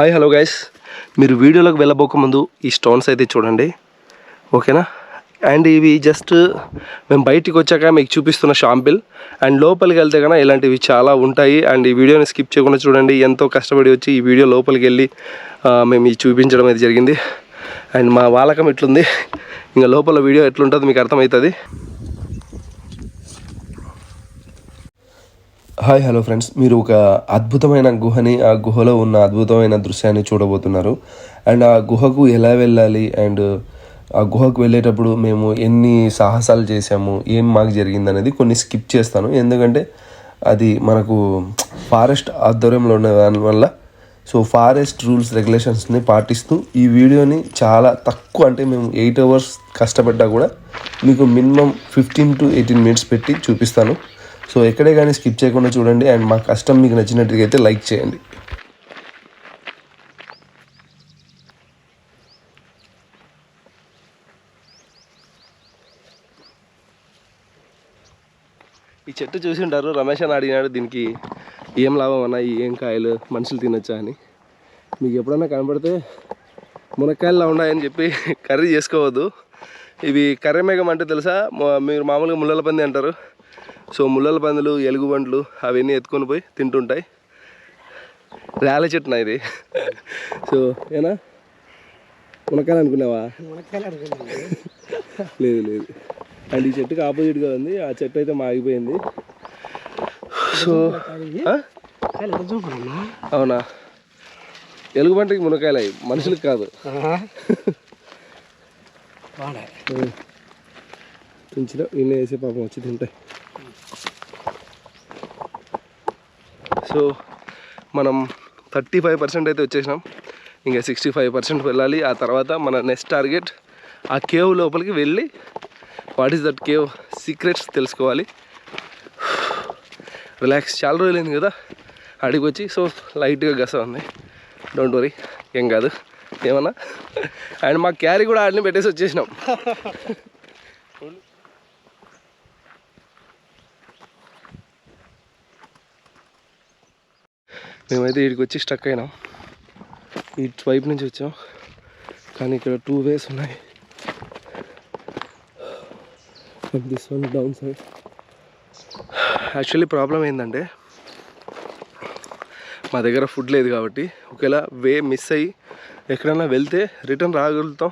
Hi hello guys మీరు వీడియోలోకి వెళ్ళబోక ముందు ఈ స్టోన్స్ అయితే చూడండి. ఓకేనా? అండ్ ఇవి జస్ట్ మేము బయటికి వచ్చాక మీకు చూపిస్తున్న షాంపిల్ అండ్ లోపలికి వెళ్తే కన్నా ఇలాంటివి చాలా ఉంటాయి. అండ్ ఈ వీడియోని స్కిప్ చేయకుండా చూడండి. ఎంతో కష్టపడి వచ్చి ఈ వీడియో లోపలికి వెళ్ళి మేము ఇది చూపించడం అయితే జరిగింది. అండ్ మా వాలకం ఎట్లుంది? ఇంకా లోపల వీడియో ఎట్లుంటుంది మీకు అర్థమవుతుంది. హాయ్ హలో ఫ్రెండ్స్ మీరు ఒక అద్భుతమైన గుహని ఆ గుహలో ఉన్న అద్భుతమైన దృశ్యాన్ని చూడబోతున్నారు. అండ్ ఆ గుహకు ఎలా వెళ్ళాలి? అండ్ ఆ గుహకు వెళ్ళేటప్పుడు మేము ఎన్ని సాహసాలు చేసాము ఏం మాకు జరిగింది అనేది కొన్ని స్కిప్ చేస్తాను. ఎందుకంటే అది మనకు ఫారెస్ట్ ఆధ్వర్యంలో ఉన్న దానివల్ల సో ఫారెస్ట్ రూల్స్ రెగ్యులేషన్స్ని పాటిస్తూ ఈ వీడియోని చాలా తక్కువ అంటే మేము ఎయిట్ అవర్స్ కష్టపడ్డా కూడా మీకు minimum fifteen to eighteen minutes పెట్టి చూపిస్తాను. సో ఎక్కడే కానీ స్కిప్ చేయకుండా చూడండి అండ్ మా కష్టం మీకు నచ్చినట్టుగా అయితే లైక్ చేయండి. ఈ చెట్టు చూసి ఉంటారు రమేష్ అని అడిగినాడు దీనికి ఏం లాభం అన్న ఏం కాయలు మనుషులు తినొచ్చా అని. మీకు ఎప్పుడైనా కనపడితే మునక్కాయలు ఉన్నాయని చెప్పి కర్రీ చేసుకోవద్దు. ఇవి కర్రీ మేఘం అంటే తెలుసా? మా- మీరు మామూలుగా ముళ్ళల పంది అంటారు. సో ముళ్ళల పందులు ఎలుగుబంట్లు అవన్నీ ఎత్తుకొని పోయి తింటుంటాయి. రేల చెట్టున ఇది? సో ఏనా? మునక్కాయలు అనుకున్నావా? లేదు లేదు. అండ్ ఈ చెట్టుకి ఆపోజిట్గా ఉంది. ఆ చెట్టు అయితే మాగిపోయింది. సో? అవునా? ఎలుగుబంటికి మునక్కాయలు అవి మనుషులకు కాదు. తుంచిలో ఇన్ని వేసే పాపం వచ్చి తింటాయి. సో మనం థర్టీ ఫైవ్ పర్సెంట్ అయితే వచ్చేసినాం. ఇంకా సిక్స్టీ ఫైవ్ పర్సెంట్ వెళ్ళాలి. ఆ తర్వాత మన నెక్స్ట్ టార్గెట్ ఆ కేవ్ లోపలికి వెళ్ళి what is that cave secrets తెలుసుకోవాలి. రిలాక్స్ చాలా రోజులైంది కదా. అడిగి వచ్చి సో లైట్గా గస ఉంది డోంట్ వరీ ఏం కాదు. ఏమన్నా? అండ్ మా క్యారీ కూడా ఆడిని పెట్టేసి వచ్చేసినాం. మేమైతే ఇక్కడికి వచ్చి స్టక్ అయినాం. ఈ వైపు నుంచి వచ్చాం. కానీ ఇక్కడ టూ వేస్ ఉన్నాయి. This one down side actually problem ఏంటంటే మా దగ్గర ఫుడ్ లేదు కాబట్టి ఒకవేళ వే మిస్ అయ్యి ఎక్కడైనా వెళ్తే రిటర్న్ రాగలుగుతాం.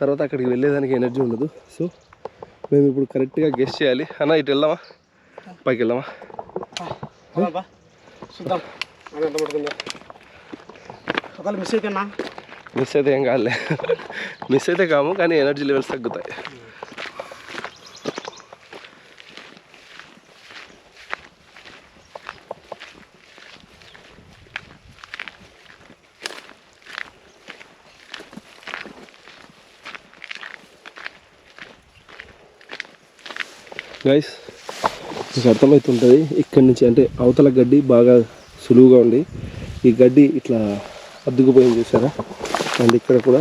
తర్వాత అక్కడికి వెళ్ళేదానికి ఎనర్జీ ఉండదు. సో మేము ఇప్పుడు కరెక్ట్గా గెస్ట్ చేయాలి. అన్న ఇటు వెళ్దామా? పైకి వెళ్దామా? చూద్దాం. అది ఎంత పడుతుందో? ఒకవేళ మిస్ అయితేనా మిస్ అయితే ఏం కాదులే. మిస్ అయితే కాము కానీ ఎనర్జీ లెవెల్స్ తగ్గుతాయి. గైస్ మీకు అర్థమవుతుంటుంది ఇక్కడి నుంచి అంటే అవతల గడ్డి బాగా సులువుగా ఉంది. ఈ గడ్డి ఇట్లా అద్దుకుపోయింది చూసారా? అండ్ ఇక్కడ కూడా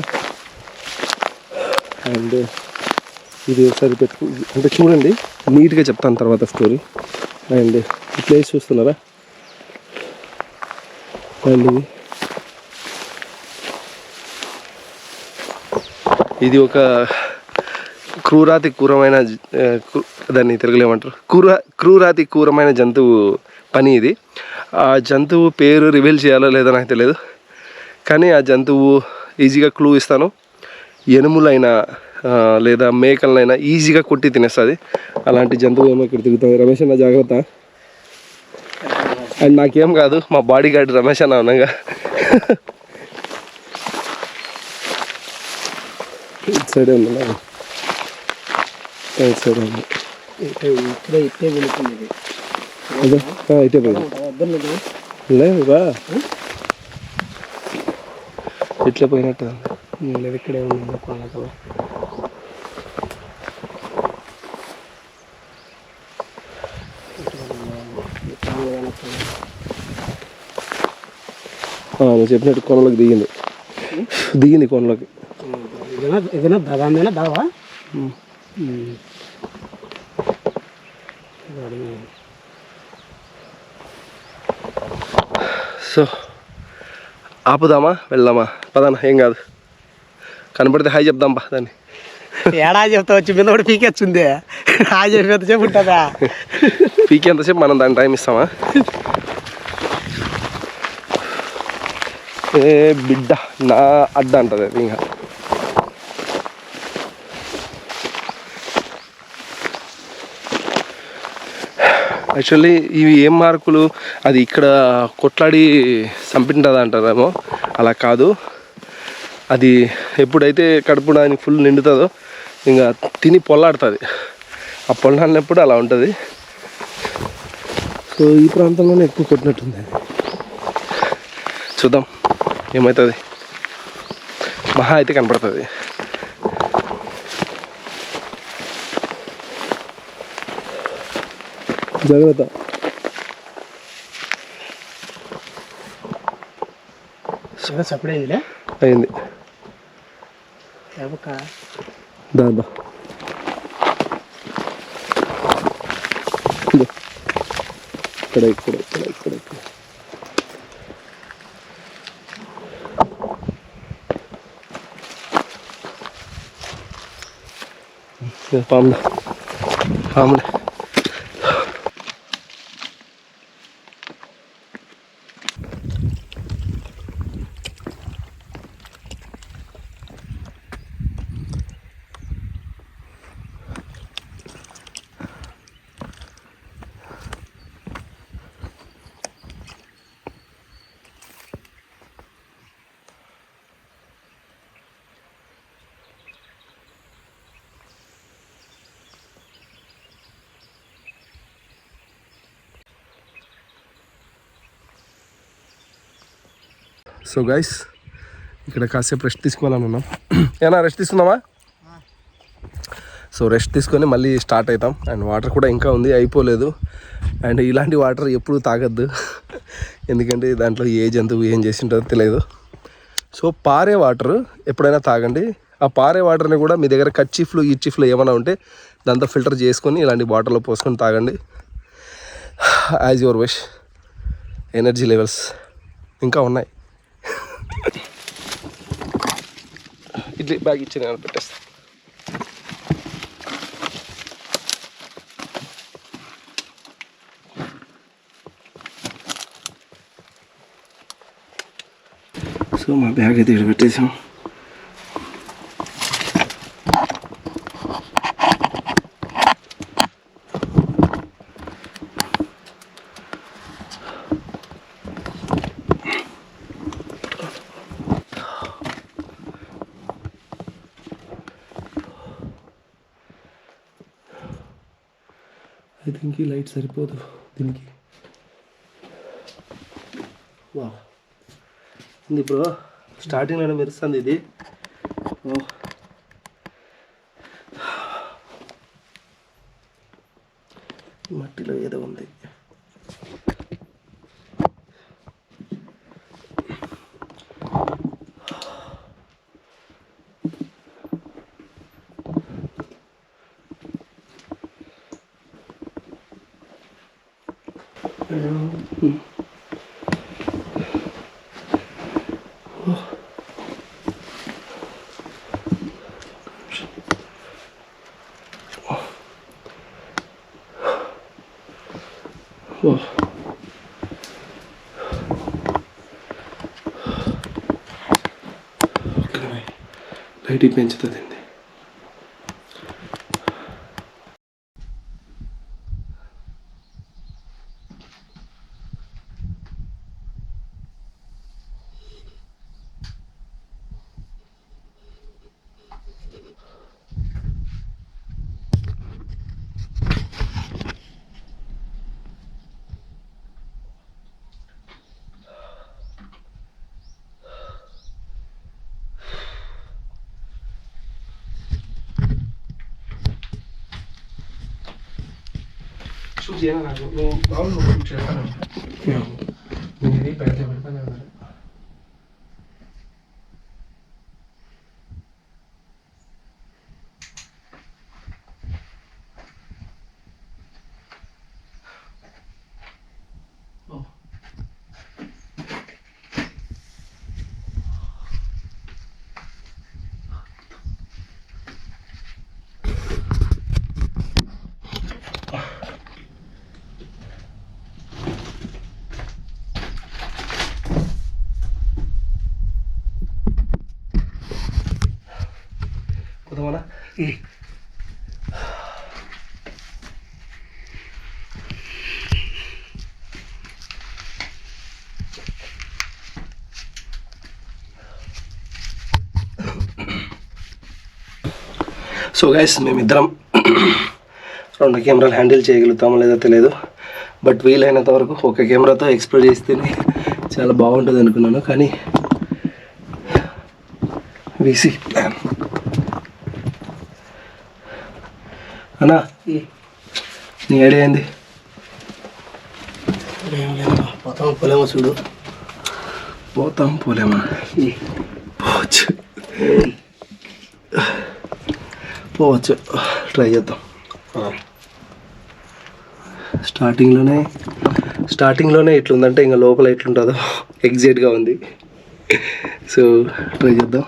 అండ్ ఇది ఒకసారి పెట్టు అంటే చూడండి నీట్గా చెప్తాను తర్వాత స్టోరీ. అండ్ ఈ ప్లేస్ చూస్తున్నారా? అండ్ ఇది. ఇది ఒక క్రూరాతి క్రూరమైన దాన్ని తెలుగులో క్రూర క్రూరాతి క్రూరమైన జంతువు పని ఇది. ఆ జంతువు పేరు రివీల్ చేయాలో లేదో నాకు తెలియదు. కానీ ఆ జంతువు ఈజీగా క్లూ ఇస్తాను. ఎనుములైనా లేదా మేకలనైనా ఈజీగా కొట్టి తినేస్తుంది. అలాంటి జంతువు ఏమో ఇక్కడ తిరుగుతుంది. రమేష్ అన్న జాగ్రత్త. అండ్ నాకేం కాదు మా బాడీ గార్డ్ రమేష్ అన్న అనగా. ఇటు సైడే ఉంది ఇటు సైడే ఉంది. ఇట్టే వద్దు లేదు రా. ఇట్లా పోయినట్టు. లేదు ఇక్కడే ఉంది కొనకలు ఆ, నువ్వు చెప్పినట్టు కొనలోకి దిగింది. దిగింది కొనలోకి. ఇదేనా దాదామైనా దావా? సో ఆపుదామా వెళ్దామా? పదానా ఏం కాదు. కనపడితే హాయ్ చెప్దాం బా దాన్ని. ఏడా చెప్తా వచ్చి మీద కూడా పీకెచ్చింది చెప్పేంత చెప్పు ఉంటుందా? పీకి ఎంతసేపు మనం దాన్ని టైం ఇస్తామా? ఏ బిడ్డ నా అడ్డ అంటది ఇంకా. యాక్చువల్లీ ఇవి ఏం మార్కులు? అది ఇక్కడ కొట్లాడి చంపింటుంది అంటారేమో? అలా కాదు. అది ఎప్పుడైతే కడుపు దానికి ఫుల్ నిండుతుందో ఇంకా తిని పొల్లాడుతుంది. ఆ పొల్లాడినప్పుడు అలా ఉంటుంది. సో ఈ ప్రాంతంలోనే ఎక్కువ కొట్టినట్టుంది చూద్దాం. ఏమవుతుంది మహా అయితే కనపడుతుంది. జాగ్రత్త. సపడేదిలే అయింది. చెప్పక దాదా ఇక్కడ ఇక్కడ ఇక్కడ ఇక్కడ ఇక్కడ. పాములే. పాములే. సో గైస్ ఇక్కడ కాసేపు రెస్ట్ తీసుకోవాలని ఉన్నాం. ఏనా రెస్ట్ తీసుకుందామా? సో రెస్ట్ తీసుకొని మళ్ళీ స్టార్ట్ అవుతాం అండ్ వాటర్ కూడా ఇంకా ఉంది అయిపోలేదు. అండ్ ఇలాంటి వాటర్ ఎప్పుడు తాగద్దు. ఎందుకంటే దాంట్లో ఏ జంతువు ఏం చేసి ఉంటుందో తెలియదు. సో పారే వాటర్ ఎప్పుడైనా తాగండి. ఆ పారే వాటర్ని కూడా మీ దగ్గర కచ్చిఫ్లు ఇచ్చిఫ్లు ఏమైనా ఉంటే దాంతో ఫిల్టర్ చేసుకొని ఇలాంటి బాటిల్లో పోసుకొని తాగండి. As your wish energy levels ఇంకా ఉన్నాయి. ఇడ్లీ బ్యాగ్ ఇచ్చి నేను పెట్టేస్తాను సో మా బ్యాగ్ అయితే ఇక్కడ పెట్టేసాం. దీనికి థింక్ లైట్ సరిపోదు దీనికి. వా ఇప్పుడు బ్రో. స్టార్టింగ్లోనే మెరుస్తుంది ఇది ఓ మట్టిలో ఏదో ఉంది ఓ లైట్ పెంచుతుంది షూట్ చేయను నాకు నువ్వు బాగుంది నువ్వు షూట్ చేస్తాను నేను ఇది పెడితే పెడతానే ఇప్పుడు మన ఈ. సో గైస్ మేమిద్దరం రెండు కెమెరాలు హ్యాండిల్ చేయగలుగుతామో లేదో తెలియదు బట్ వీలైనంత వరకు ఒక కెమెరాతో ఎక్స్ప్లోర్ చేస్తేనే చాలా బాగుంటుంది అనుకున్నాను. కానీ వీసీ ప్లాన్ అన్నా నీ ఐడియా ఏంది? పోతాం పోలేమో చూడు. పోతాం పోలేమా పోవచ్చు. పోవచ్చు. ట్రై చేద్దాం. స్టార్టింగ్లోనే స్టార్టింగ్లోనే ఎట్లుందంటే ఇంకా లోపల ఎట్లుంటుందో ఎగ్జాక్ట్గా ఉంది. సో ట్రై చేద్దాం.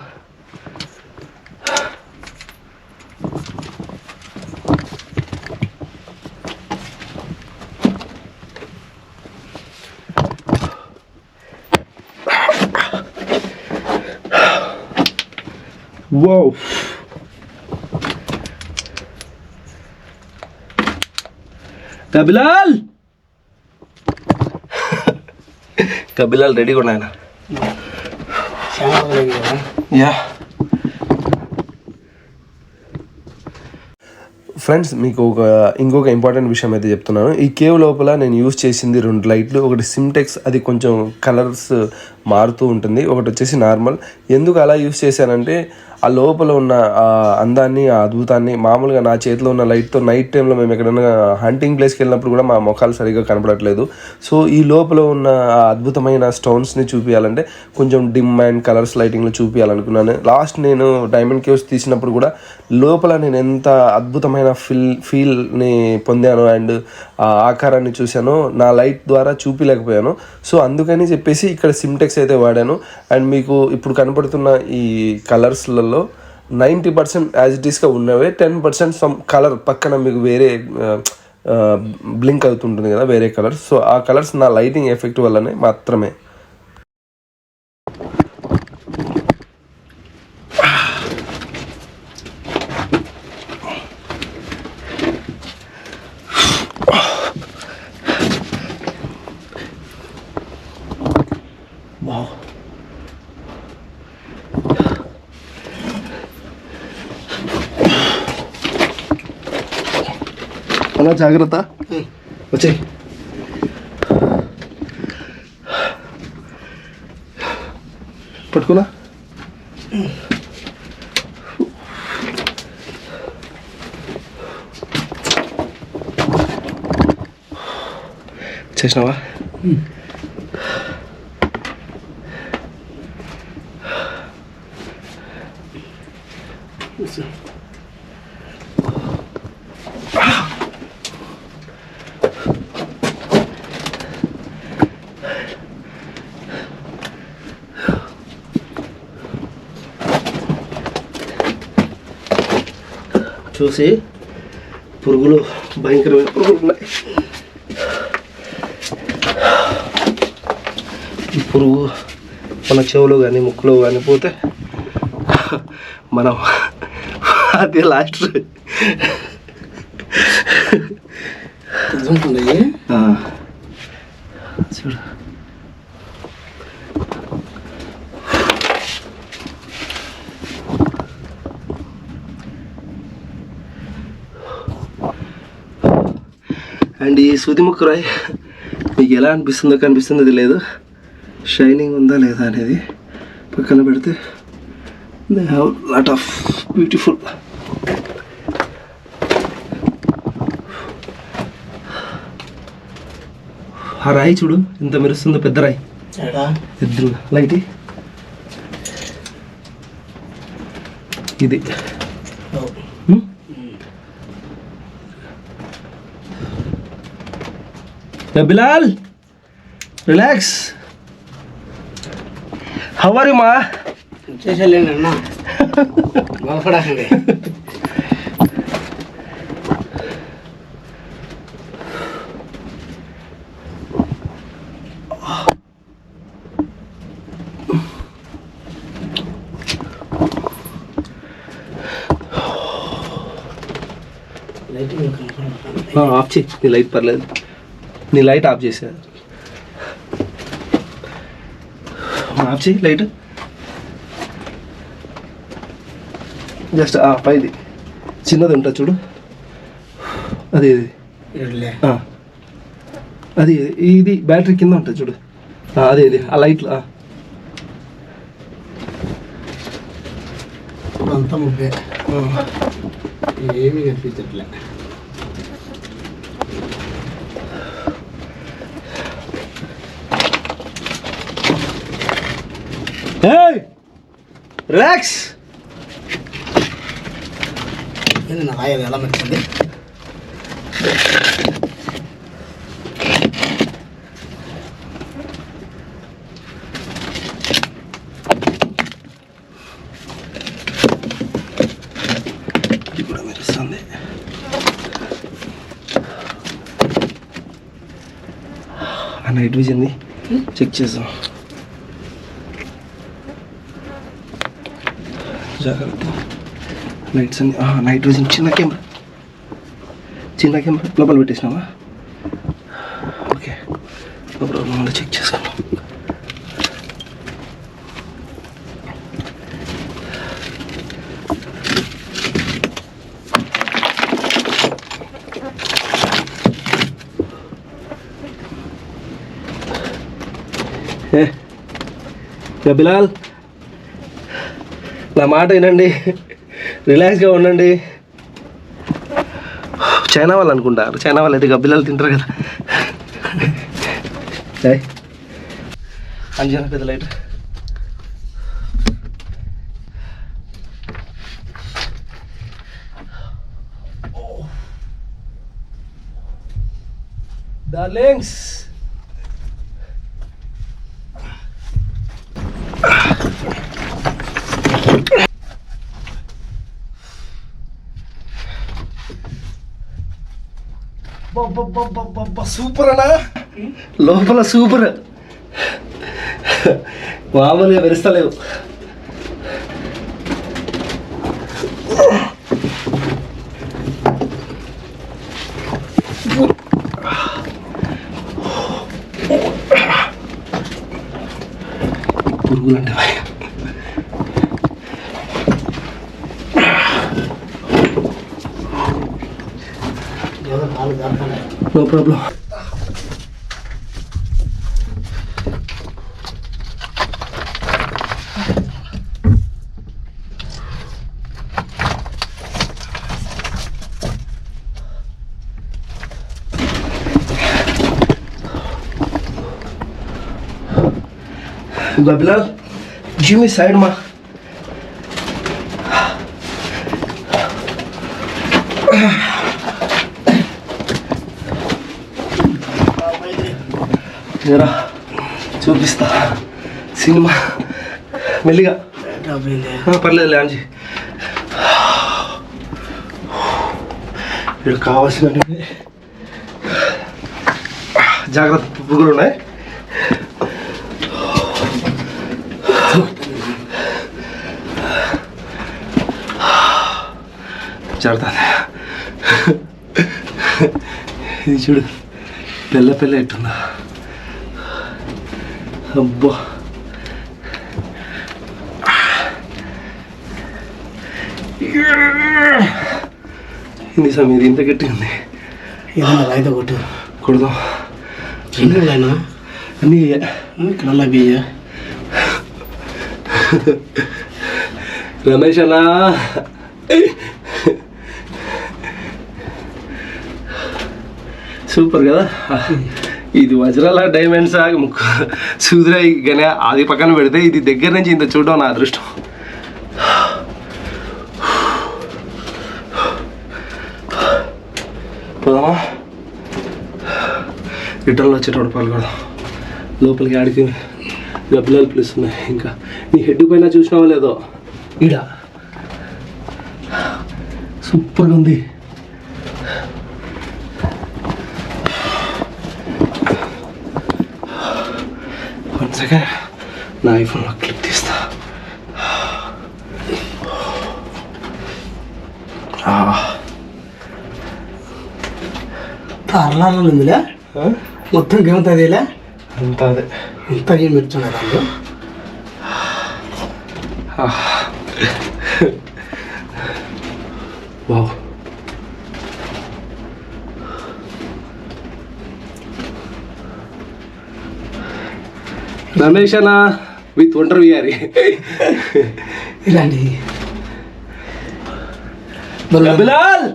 Wow. కబిలాల్ కబిలాల్ రెడీగా ఉన్నాయన చాలా రోజులైంది కదా యా ఫ్రెండ్స్ మీకు ఒక ఇంకొక ఇంపార్టెంట్ విషయం అయితే చెప్తున్నాను. ఈ కేవ్ లోపల నేను యూజ్ చేసింది రెండు లైట్లు. ఒకటి సిమ్టెక్స్ అది కొంచెం కలర్స్ మారుతూ ఉంటుంది. ఒకటి వచ్చేసి నార్మల్ ఎందుకు అలా యూజ్ చేశానంటే ఆ లోపల ఉన్న ఆ అందాన్ని ఆ అద్భుతాన్ని మామూలుగా నా చేతిలో ఉన్న లైట్తో నైట్ టైంలో మేము ఎక్కడైనా హంటింగ్ ప్లేస్కి వెళ్ళినప్పుడు కూడా మా ముఖాలు సరిగ్గా కనపడట్లేదు. సో ఈ లోపల ఉన్న ఆ అద్భుతమైన స్టోన్స్ని చూపించాలంటే కొంచెం డిమ్ అండ్ కలర్స్ లైటింగ్లో చూపించాలనుకున్నాను లాస్ట్ నేను డైమండ్ కేవ్స్ తీసినప్పుడు కూడా లోపల నేను ఎంత అద్భుతమైన ఫీల్ ఫీల్ని పొందాను అండ్ ఆ ఆకారాన్ని చూశాను నా లైట్ ద్వారా చూపించలేకపోయాను సో అందుకని చెప్పేసి ఇక్కడ సిమ్టెక్స్ అయితే వాడాను. అండ్ మీకు ఇప్పుడు కనపడుతున్న ఈ కలర్స్లలో నైంటీ పర్సెంట్ యాజ్ ఇట్ ఈస్గా ఉన్నవే టెన్ పర్సెంట్ సమ్ కలర్ పక్కన మీకు వేరే బ్లింక్ అవుతుంటుంది కదా వేరే కలర్స్ సో ఆ కలర్స్ నా లైటింగ్ ఎఫెక్ట్ వల్లనే మాత్రమే బావ్ అలా జాగ్రత్త. వచ్చే పట్టుకున్నా. చేసినావా? చూసి పురుగులు భయంకరమైన పురుగులు ఉన్నాయి. ఈ పురుగు మన చెవులో కానీ ముక్కులో కానీ పోతే మనం అదే లాస్ట్ ఉంటుంది చూడు అండ్ ఈ సూది ముక్కు రాయి మీకు ఎలా అనిపిస్తుందో కనిపిస్తుందో తెలియదు. షైనింగ్ ఉందా లేదా అనేది పక్కన పెడితే they have lot of beautiful ఆ రాయి చూడు ఎంత మెరుస్తుందో పెద్ద రాయి. ఎదురు లైట్ ఇది. ఏ Bilal relax how are you మా చేసేలేండి అన్న బాధపడాకండి లైటింగ్ కనపడదు ఆఫ్ చేయి నీ లైట్ పర్లేదు నీ లైట్ ఆఫ్ చేసా. ఆఫ్ చేయి లైట్. జస్ట్ ఆఫ్ అయింది చిన్నది ఉంటుంది చూడు. అది ఇది ఆ. అది ఇది బ్యాటరీ కింద ఉంటుంది చూడు. ఆ, అదే ఇది ఆ లైట్లు ఆ. అంతా ఆ. ఏమీ కనిపించట్లే. రిలాక్స్ నా రాయది ఎలా మెచ్చింది? నైట్ విజన్ని చెక్ చేద్దాం. జాగ్రత్త. లైట్స్ అన్ని నైట్ విజన్ చిన్న కెమెరా చిన్న కెమెరా లోపల పెట్టేసినావా? ఓకే నో ప్రాబ్లం మళ్ళీ చెక్ చేసుకున్నాం ఏ? యా బిలాల్? నా మాట వినండి. రిలాక్స్గా ఉండండి. చైనా వాళ్ళు అనుకుంటారు. చైనా వాళ్ళు అయితే గబ్బిలాలు తింటారు కదా. ఏయ్, అంజనా పెద్ద లైట్. డార్లింగ్స్ సూపర్ అనా లోపల సూపర్ మామూలుగా మెరుస్తలేవు. పురుగులు అంటే భయం ఏదో కాలు దాటాలి నో జరా చూపిస్తా. సినిమా. మెల్లిగా. పర్లేదు లాంచి ఇక్కడ కావాల్సిన జాగ్రత్త పురుగులు ఉన్నాయి. జరుగుతుంది ఇది చూడు పెళ్ళ పిల్ల ఎట్టుందా? అబ్బా. ఇది సమయం ఇది ఇంత గట్టి ఉంది. రాయితే కొట్టు. కొడదాం. చిన్నదైనా అన్నీ ఇక్కడ బియ్య రమేష్ అన్నా. సూపర్ కదా? ఇది వజ్రాల డైమండ్స్ ముక్కు సూదురై గనే అది పక్కన పెడితే ఇది దగ్గర నుంచి ఇంత చూడడం నా అదృష్టం. పోదామా? రిటర్న్లో వచ్చేటప్పుడు పాల్గొడదాం లోపలికి ఆడికి గబ్బిలాలు పిలుస్తున్నాయి. ఇంకా నీ హెడ్ పైన చూసినావో లేదో? ఈడ. సూపర్గా ఉంది. సెకండ్ నా ఐఫోన్లో క్లిక్ తీస్తా. అర్లాలు ఉందిలే? మొత్తం గేమవుతుందిలే అంతా అదే. ఇంత ఏం పెడుతున్నారు వాళ్ళు వావ్ రమేష్ అన్న విత్ ఒంటరి విహారీ ఇలాంటి బిలాల్!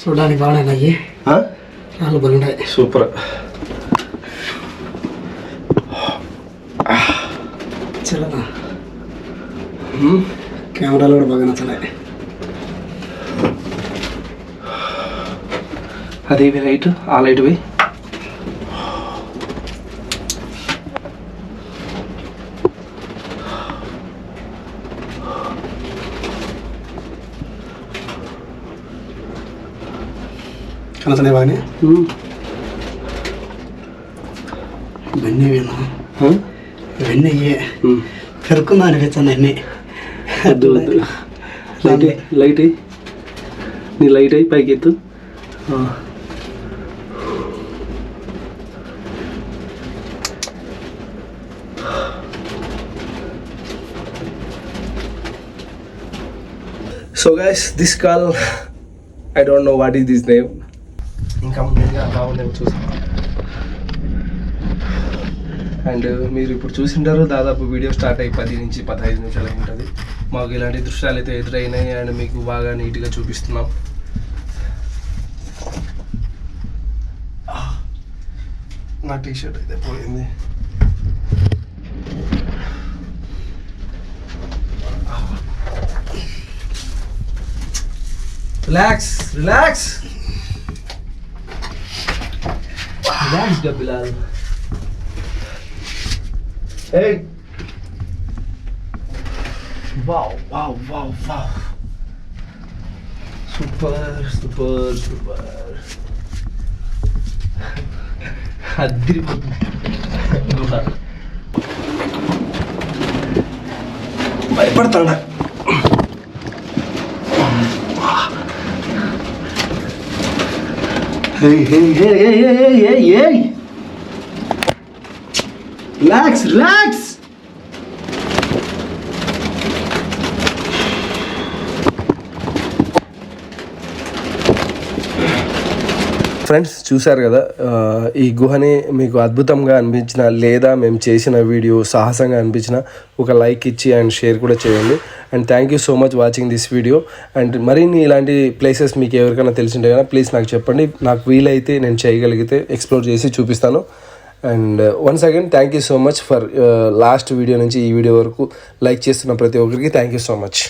చూడడానికి బాగున్నాయి రాళ్ళు బలుంటాయి సూపర్. చల్లనా కెమెరాలు కూడా బాగా నచ్చలే అదే లైట్? ఆ లైట్ పోయి కనసనే బాగానే ఇవన్నీ వేనా ఇవన్నీ అయ్యే పెరుక్కుందా అనిపించింది అన్నీ వద్దు వద్దు లైట్ లైట్ అయ్యి నీ లైట్ అయ్యి పైకి ఎత్తు so guys this call I don't know what is this name ఇంకా ముందుగా అలా చూసాం అండ్ మీరు ఇప్పుడు చూసింటారు దాదాపు వీడియో స్టార్ట్ అయ్యి పది నుంచి పదహైదు నిమిషాలు అయి ఉంటుంది. మాకు ఇలాంటి దృశ్యాలు అయితే ఎదురైనాయి అండ్ మీకు బాగా నీట్గా చూపిస్తున్నాం. నా టీషర్ట్ అయితే పోయింది. Relax relax. Alhamdulillah Rabbil Ei! Wow, wow, wow, wow. Super, super, super. A drible do rato. Vai, Bartana. Relax relax friends చూశారు కదా ఈ గుహని మీకు అద్భుతంగా అనిపించిన లేదా మేము చేసిన వీడియో సాహసంగా అనిపించిన ఒక లైక్ ఇచ్చి అండ్ షేర్ కూడా చేయండి. And thank you so much watching this video and మరిన్ని ఇలాంటి ప్లేసెస్ మీకు ఎవరికైనా తెలిసింటే కదా ప్లీజ్ నాకు చెప్పండి. నాకు వీలైతే నేను చేయగలిగితే ఎక్స్ప్లోర్ చేసి చూపిస్తాను. And once again thank you so much for last video నుంచి ఈ వీడియో వరకు లైక్ చేస్తున్న ప్రతి ఒక్కరికి థ్యాంక్ యూ సో మచ్